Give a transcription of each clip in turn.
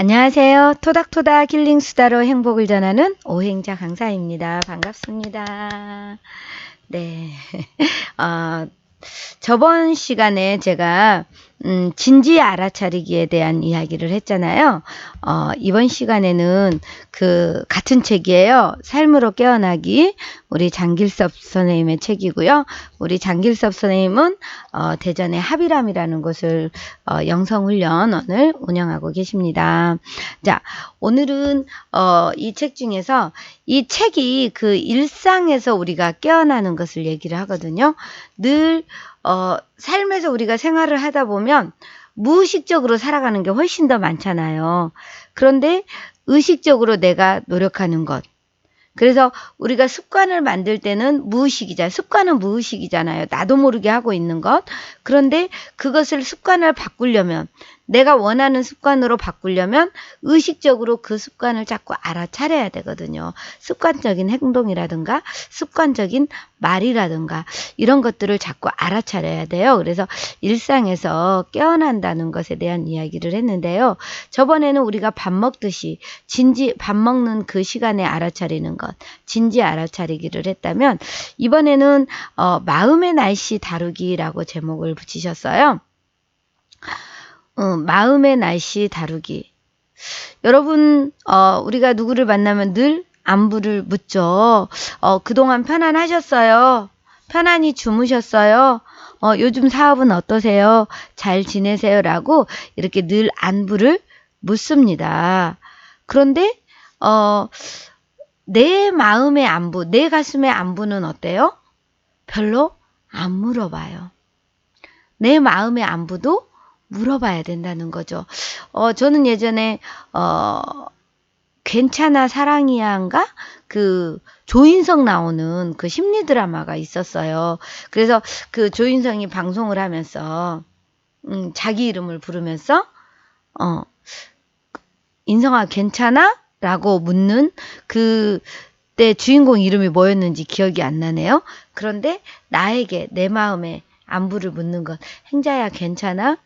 안녕하세요. 토닥토닥 힐링 수다로 행복을 전하는 오행자 강사입니다. 반갑습니다. 네. 어, 저번 시간에 제가 음, 진지 알아차리기에 대한 이야기를 했잖아요. 어, 이번 시간에는 그 같은 책이에요. 삶으로 깨어나기 우리 장길섭 선생님의 책이고요. 우리 장길섭 선생님은 어, 대전의 합일함이라는 곳을 어, 영성훈련원을 운영하고 계십니다. 자, 오늘은 어, 이 책 중에서 이 책이 그 일상에서 우리가 깨어나는 것을 얘기를 하거든요. 늘 어, 삶에서 우리가 생활을 하다 보면 무의식적으로 살아가는 게 훨씬 더 많잖아요. 그런데 의식적으로 내가 노력하는 것. 그래서 우리가 습관을 만들 때는 무의식이잖아요. 습관은 무의식이잖아요. 나도 모르게 하고 있는 것. 그런데 그것을 습관을 바꾸려면 내가 원하는 습관으로 바꾸려면 의식적으로 그 습관을 자꾸 알아차려야 되거든요. 습관적인 행동이라든가 습관적인 말이라든가 이런 것들을 자꾸 알아차려야 돼요. 그래서 일상에서 깨어난다는 것에 대한 이야기를 했는데요. 저번에는 우리가 밥 먹듯이 진지 밥 먹는 그 시간에 알아차리는 것, 진지 알아차리기를 했다면 이번에는 어, 마음의 날씨 다루기라고 제목을 붙이셨어요. 어, 마음의 날씨 다루기. 여러분, 어, 우리가 누구를 만나면 늘 안부를 묻죠. 어, 그동안 편안하셨어요? 편안히 주무셨어요? 어, 요즘 사업은 어떠세요? 잘 지내세요? 라고 이렇게 늘 안부를 묻습니다. 그런데, 어, 내 마음의 안부, 내 가슴의 안부는 어때요? 별로 안 물어봐요. 내 마음의 안부도 물어봐야 된다는 거죠. 어, 저는 예전에, 어, 괜찮아 사랑이야인가? 그 조인성 나오는 그 심리 드라마가 있었어요. 그래서 그 조인성이 방송을 하면서, 음, 자기 이름을 부르면서, 어, 인성아 괜찮아? 라고 묻는 그때 주인공 이름이 뭐였는지 기억이 안 나네요. 그런데 나에게 내 마음에 안부를 묻는 것, 행자야 괜찮아?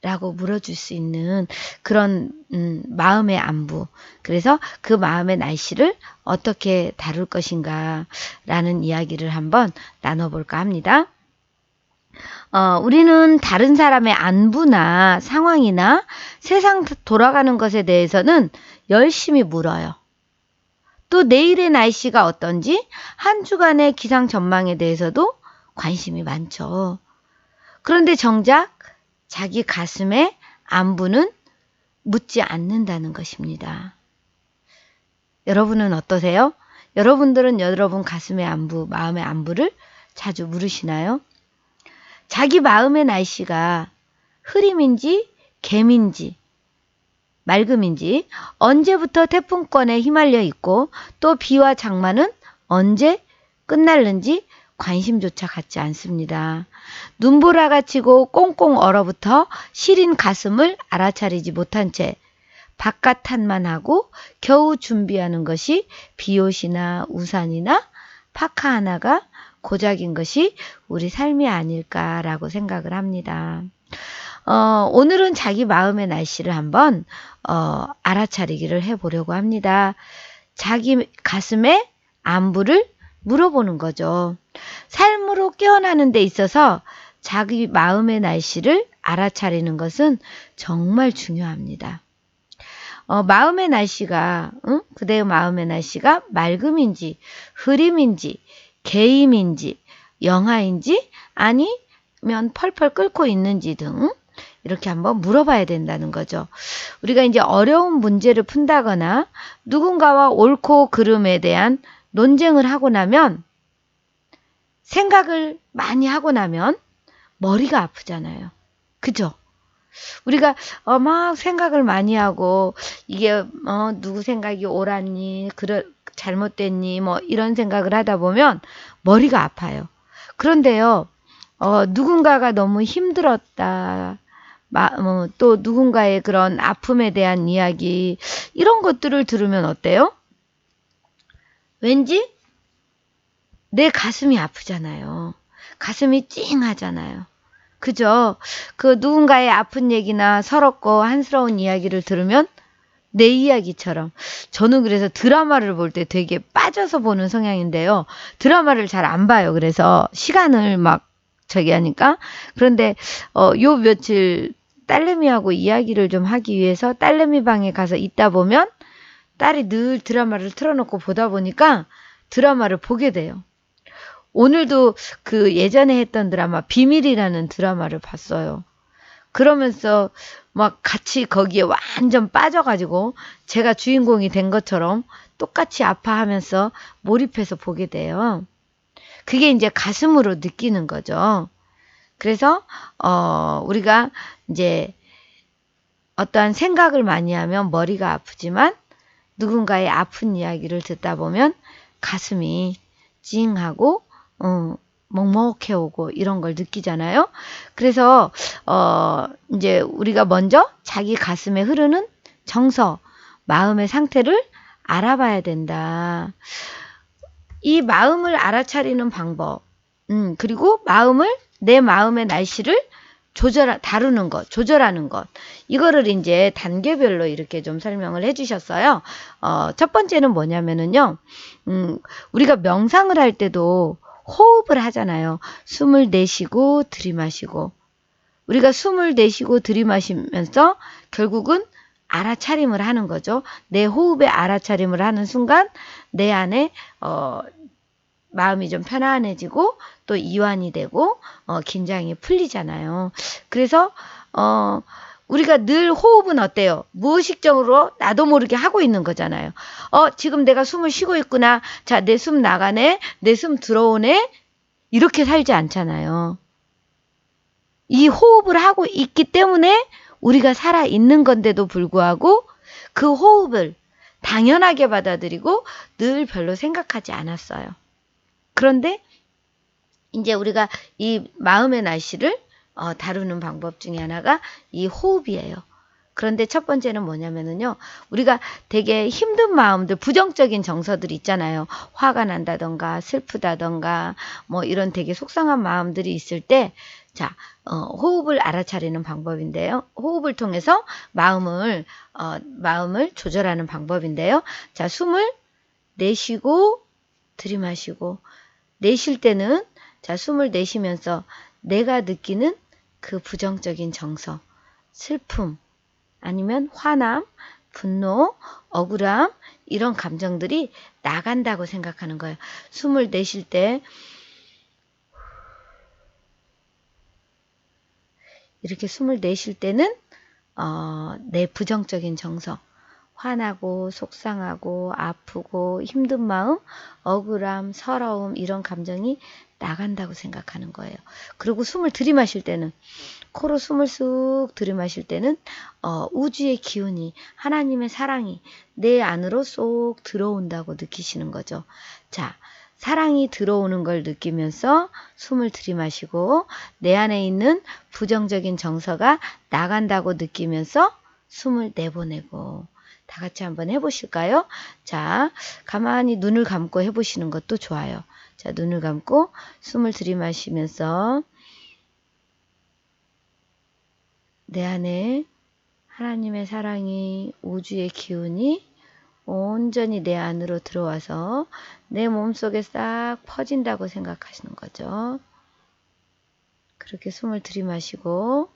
라고 물어줄 수 있는 그런 음, 마음의 안부. 그래서 그 마음의 날씨를 어떻게 다룰 것인가 라는 이야기를 한번 나눠볼까 합니다. 어, 우리는 다른 사람의 안부나 상황이나 세상 돌아가는 것에 대해서는 열심히 물어요. 또 내일의 날씨가 어떤지 한 주간의 기상 전망에 대해서도 관심이 많죠. 그런데 정작 자기 가슴에 안부는 묻지 않는다는 것입니다. 여러분은 어떠세요? 여러분들은 여러분 가슴의 안부, 마음의 안부를 자주 물으시나요? 자기 마음의 날씨가 흐림인지 개민지 맑음인지 언제부터 태풍권에 휘말려 있고 또 비와 장마는 언제 끝날는지 관심조차 갖지 않습니다. 눈보라가 치고 꽁꽁 얼어붙어 시린 가슴을 알아차리지 못한 채 바깥 탄만 하고 겨우 준비하는 것이 비옷이나 우산이나 파카 하나가 고작인 것이 우리 삶이 아닐까라고 생각을 합니다. 어, 오늘은 자기 마음의 날씨를 한번 어, 알아차리기를 해보려고 합니다. 자기 가슴에 안부를 물어보는 거죠. 삶으로 깨어나는 데 있어서 자기 마음의 날씨를 알아차리는 것은 정말 중요합니다. 어, 마음의 날씨가, 응? 그대의 마음의 날씨가 맑음인지, 흐림인지, 개임인지, 영하인지, 아니면 펄펄 끓고 있는지 등, 이렇게 한번 물어봐야 된다는 거죠. 우리가 이제 어려운 문제를 푼다거나 누군가와 옳고 그름에 대한 논쟁을 하고 나면 생각을 많이 하고 나면 머리가 아프잖아요. 그죠? 우리가 어, 막 생각을 많이 하고 이게 어, 누구 생각이 옳았니, 그러, 잘못됐니, 뭐 이런 생각을 하다 보면 머리가 아파요. 그런데요, 어, 누군가가 너무 힘들었다. 마, 어, 또 누군가의 그런 아픔에 대한 이야기 이런 것들을 들으면 어때요? 왠지 내 가슴이 아프잖아요. 가슴이 찡하잖아요. 그죠? 그 누군가의 아픈 얘기나 서럽고 한스러운 이야기를 들으면 내 이야기처럼 저는 그래서 드라마를 볼 때 되게 빠져서 보는 성향인데요. 드라마를 잘 안 봐요. 그래서 시간을 막 저기 하니까 그런데 어 요 며칠 딸내미하고 이야기를 좀 하기 위해서 딸내미 방에 가서 있다 보면 딸이 늘 드라마를 틀어놓고 보다 보니까 드라마를 보게 돼요. 오늘도 그 예전에 했던 드라마 비밀이라는 드라마를 봤어요. 그러면서 막 같이 거기에 완전 빠져가지고 제가 주인공이 된 것처럼 똑같이 아파하면서 몰입해서 보게 돼요. 그게 이제 가슴으로 느끼는 거죠. 그래서 어 우리가 이제 어떠한 생각을 많이 하면 머리가 아프지만 누군가의 아픈 이야기를 듣다 보면 가슴이 찡하고 어, 먹먹해 오고 이런 걸 느끼잖아요. 그래서 어 이제 우리가 먼저 자기 가슴에 흐르는 정서, 마음의 상태를 알아봐야 된다. 이 마음을 알아차리는 방법, 음, 그리고 마음을 내 마음의 날씨를 조절 다루는 것, 조절하는 것. 이거를 이제 단계별로 이렇게 좀 설명을 해 주셨어요. 어, 첫 번째는 뭐냐면은요. 음, 우리가 명상을 할 때도 호흡을 하잖아요. 숨을 내쉬고 들이마시고. 우리가 숨을 내쉬고 들이마시면서 결국은 알아차림을 하는 거죠. 내 호흡에 알아차림을 하는 순간 내 안에 어, 마음이 좀 편안해지고 또 이완이 되고 어, 긴장이 풀리잖아요. 그래서 어, 우리가 늘 호흡은 어때요? 무의식적으로 나도 모르게 하고 있는 거잖아요. 어, 지금 내가 숨을 쉬고 있구나. 자, 내 숨 나가네. 내 숨 들어오네. 이렇게 살지 않잖아요. 이 호흡을 하고 있기 때문에 우리가 살아 있는 건데도 불구하고 그 호흡을 당연하게 받아들이고 늘 별로 생각하지 않았어요. 그런데 이제 우리가 이 마음의 날씨를 어, 다루는 방법 중에 하나가 이 호흡이에요. 그런데 첫 번째는 뭐냐면은요, 우리가 되게 힘든 마음들, 부정적인 정서들 있잖아요. 화가 난다던가, 슬프다던가, 뭐 이런 되게 속상한 마음들이 있을 때, 자, 어, 호흡을 알아차리는 방법인데요. 호흡을 통해서 마음을, 어, 마음을 조절하는 방법인데요. 자, 숨을 내쉬고, 들이마시고, 내쉴 때는, 자, 숨을 내쉬면서 내가 느끼는 그 부정적인 정서, 슬픔, 아니면 화남, 분노, 억울함, 이런 감정들이 나간다고 생각하는 거예요. 숨을 내쉴 때, 이렇게 숨을 내쉴 때는, 어, 내 부정적인 정서, 화나고, 속상하고, 아프고, 힘든 마음, 억울함, 서러움, 이런 감정이 나간다고 생각하는 거예요. 그리고 숨을 들이마실 때는 코로 숨을 쑥 들이마실 때는 어, 우주의 기운이 하나님의 사랑이 내 안으로 쏙 들어온다고 느끼시는 거죠. 자, 사랑이 들어오는 걸 느끼면서 숨을 들이마시고 내 안에 있는 부정적인 정서가 나간다고 느끼면서 숨을 내보내고 다 같이 한번 해보실까요? 자, 가만히 눈을 감고 해보시는 것도 좋아요. 자, 눈을 감고 숨을 들이마시면서 내 안에 하나님의 사랑이 우주의 기운이 온전히 내 안으로 들어와서 내 몸속에 싹 퍼진다고 생각하시는 거죠. 그렇게 숨을 들이마시고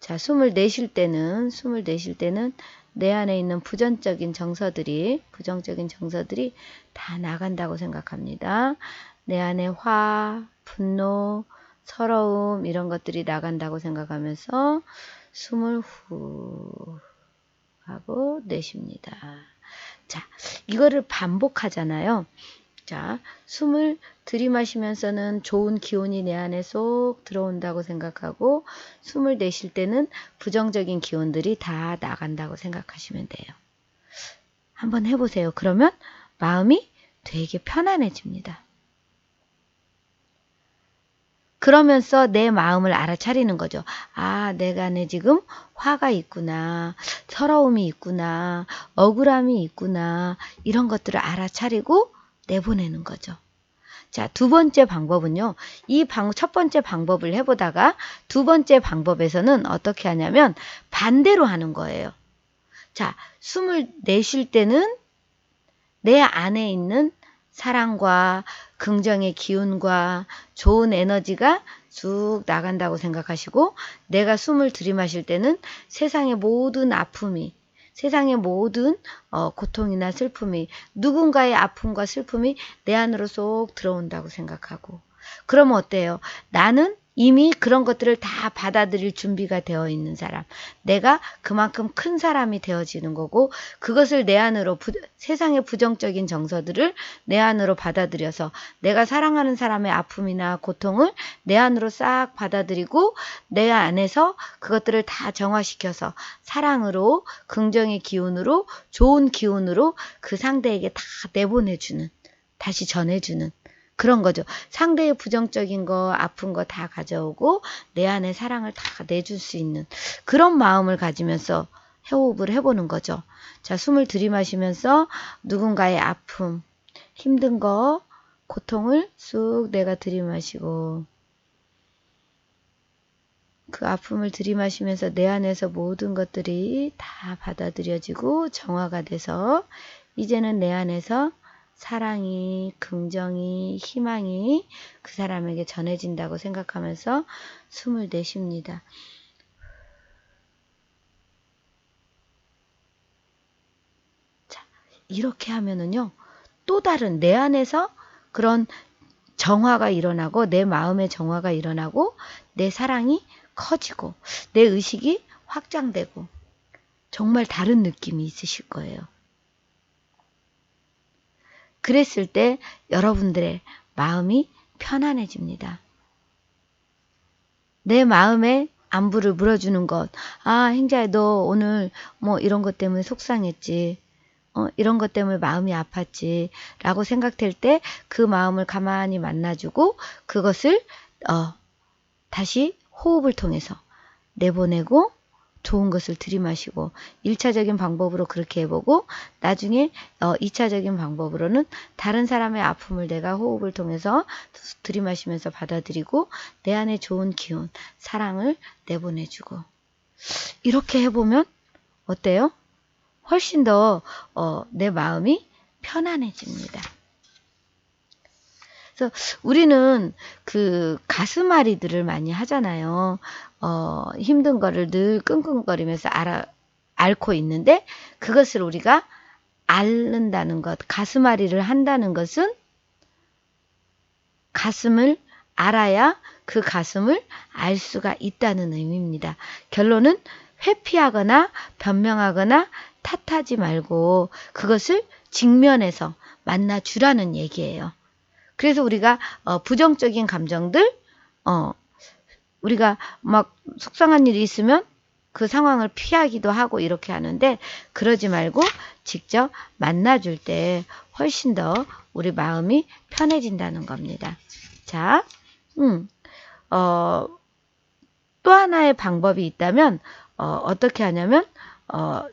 자, 숨을 내쉴 때는 숨을 내쉴 때는 내 안에 있는 부정적인 정서들이 부정적인 정서들이 다 나간다고 생각합니다. 내 안에 화, 분노, 서러움 이런 것들이 나간다고 생각하면서 숨을 후 하고 내쉽니다. 자, 이거를 반복하잖아요. 자, 숨을 들이마시면서는 좋은 기운이 내 안에 쏙 들어온다고 생각하고 숨을 내쉴 때는 부정적인 기운들이 다 나간다고 생각하시면 돼요. 한번 해보세요. 그러면 마음이 되게 편안해집니다. 그러면서 내 마음을 알아차리는 거죠. 아, 내가 안에 지금 화가 있구나, 서러움이 있구나, 억울함이 있구나, 이런 것들을 알아차리고 내보내는 거죠. 자, 두 번째 방법은요. 이 방, 첫 번째 방법을 해보다가 두 번째 방법에서는 어떻게 하냐면 반대로 하는 거예요. 자, 숨을 내쉴 때는 내 안에 있는 사랑과 긍정의 기운과 좋은 에너지가 쑥 나간다고 생각하시고 내가 숨을 들이마실 때는 세상의 모든 아픔이 세상의 모든 어, 고통이나 슬픔이 누군가의 아픔과 슬픔이 내 안으로 쏙 들어온다고 생각하고 그러면 어때요? 나는 이미 그런 것들을 다 받아들일 준비가 되어 있는 사람. 내가 그만큼 큰 사람이 되어지는 거고, 그것을 내 안으로, 부, 세상의 부정적인 정서들을 내 안으로 받아들여서 내가 사랑하는 사람의 아픔이나 고통을 내 안으로 싹 받아들이고, 내 안에서 그것들을 다 정화시켜서 사랑으로, 긍정의 기운으로, 좋은 기운으로 그 상대에게 다 내보내주는, 다시 전해주는, 그런 거죠. 상대의 부정적인 거, 아픈 거 다 가져오고 내 안에 사랑을 다 내줄 수 있는 그런 마음을 가지면서 호흡을 해보는 거죠. 자, 숨을 들이마시면서 누군가의 아픔, 힘든 거, 고통을 쑥 내가 들이마시고 그 아픔을 들이마시면서 내 안에서 모든 것들이 다 받아들여지고 정화가 돼서 이제는 내 안에서 사랑이, 긍정이, 희망이 그 사람에게 전해진다고 생각하면서 숨을 내쉽니다. 자, 이렇게 하면은요, 또 다른 내 안에서 그런 정화가 일어나고, 내 마음의 정화가 일어나고, 내 사랑이 커지고, 내 의식이 확장되고, 정말 다른 느낌이 있으실 거예요. 그랬을 때 여러분들의 마음이 편안해집니다. 내 마음에 안부를 물어주는 것. 아, 행자야, 너 오늘 뭐 이런 것 때문에 속상했지. 어, 이런 것 때문에 마음이 아팠지. 라고 생각될 때 그 마음을 가만히 만나주고 그것을, 어, 다시 호흡을 통해서 내보내고 좋은 것을 들이마시고 1차적인 방법으로 그렇게 해보고 나중에 어, 2차적인 방법으로는 다른 사람의 아픔을 내가 호흡을 통해서 들이마시면서 받아들이고 내 안에 좋은 기운, 사랑을 내보내주고 이렇게 해보면 어때요? 훨씬 더 어, 내 마음이 편안해집니다. 그래서 우리는 그 가슴앓이들을 많이 하잖아요. 어, 힘든 거를 늘 끙끙거리면서 알아, 앓고 있는데 그것을 우리가 앓는다는 것, 가슴앓이를 한다는 것은 가슴을 알아야 그 가슴을 알 수가 있다는 의미입니다. 결론은 회피하거나 변명하거나 탓하지 말고 그것을 직면해서 만나주라는 얘기예요. 그래서 우리가 어, 부정적인 감정들, 어, 우리가 막 속상한 일이 있으면 그 상황을 피하기도 하고 이렇게 하는데 그러지 말고 직접 만나줄 때 훨씬 더 우리 마음이 편해진다는 겁니다. 자, 음, 어, 또 하나의 방법이 있다면 어, 어떻게 하냐면 어,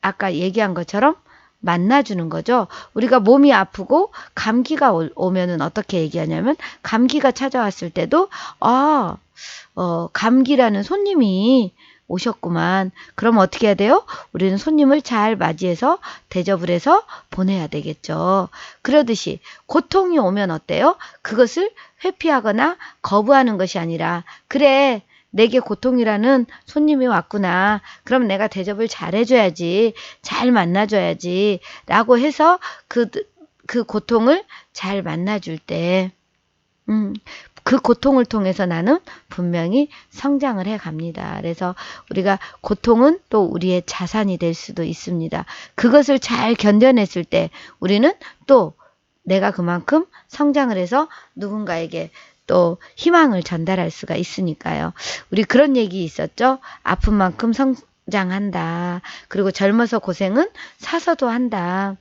아까 얘기한 것처럼 만나주는 거죠. 우리가 몸이 아프고 감기가 오, 면은 어떻게 얘기하냐면 감기가 찾아왔을 때도 아, 어, 감기라는 손님이 오셨구만. 그럼 어떻게 해야 돼요? 우리는 손님을 잘 맞이해서 대접을 해서 보내야 되겠죠. 그러듯이 고통이 오면 어때요? 그것을 회피하거나 거부하는 것이 아니라 그래 내게 고통이라는 손님이 왔구나. 그럼 내가 대접을 잘 해줘야지. 잘 만나줘야지. 라고 해서 그, 그 고통을 잘 만나줄 때, 음, 그 고통을 통해서 나는 분명히 성장을 해 갑니다. 그래서 우리가 고통은 또 우리의 자산이 될 수도 있습니다. 그것을 잘 견뎌냈을 때 우리는 또 내가 그만큼 성장을 해서 누군가에게 또 희망을 전달할 수가 있으니까요. 우리 그런 얘기 있었죠? 아픈 만큼 성장한다. 그리고 젊어서 고생은 사서도 한다.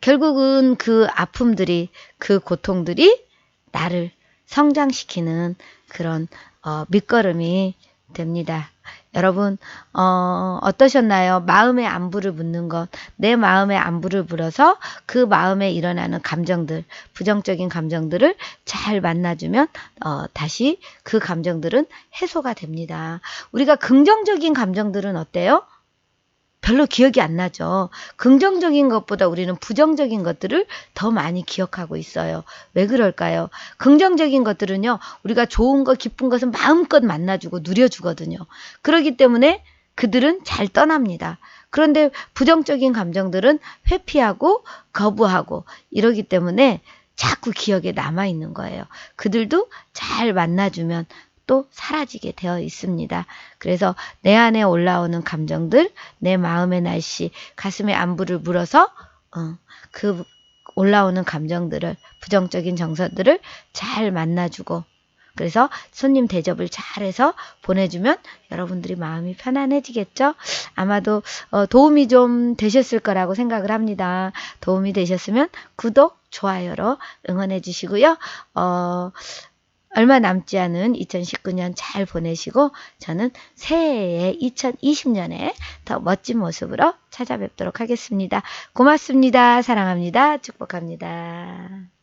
결국은 그 아픔들이, 그 고통들이 나를 성장시키는 그런 어, 밑거름이 됩니다. 여러분 어, 어떠셨나요? 마음의 안부를 묻는 것, 내 마음의 안부를 물어서 그 마음에 일어나는 감정들, 부정적인 감정들을 잘 만나주면 어, 다시 그 감정들은 해소가 됩니다. 우리가 긍정적인 감정들은 어때요? 별로 기억이 안 나죠. 긍정적인 것보다 우리는 부정적인 것들을 더 많이 기억하고 있어요. 왜 그럴까요? 긍정적인 것들은요, 우리가 좋은 것, 기쁜 것은 마음껏 만나주고 누려주거든요. 그렇기 때문에 그들은 잘 떠납니다. 그런데 부정적인 감정들은 회피하고 거부하고 이러기 때문에 자꾸 기억에 남아 있는 거예요. 그들도 잘 만나주면 또 사라지게 되어 있습니다. 그래서 내 안에 올라오는 감정들, 내 마음의 날씨, 가슴의 안부를 물어서 어, 그 올라오는 감정들을 부정적인 정서들을 잘 만나주고 그래서 손님 대접을 잘해서 보내주면 여러분들이 마음이 편안해지겠죠? 아마도 어, 도움이 좀 되셨을 거라고 생각을 합니다. 도움이 되셨으면 구독, 좋아요로 응원해 주시고요. 어, 얼마 남지 않은 2019년 잘 보내시고 저는 새해에 2020년에 더 멋진 모습으로 찾아뵙도록 하겠습니다. 고맙습니다. 사랑합니다. 축복합니다.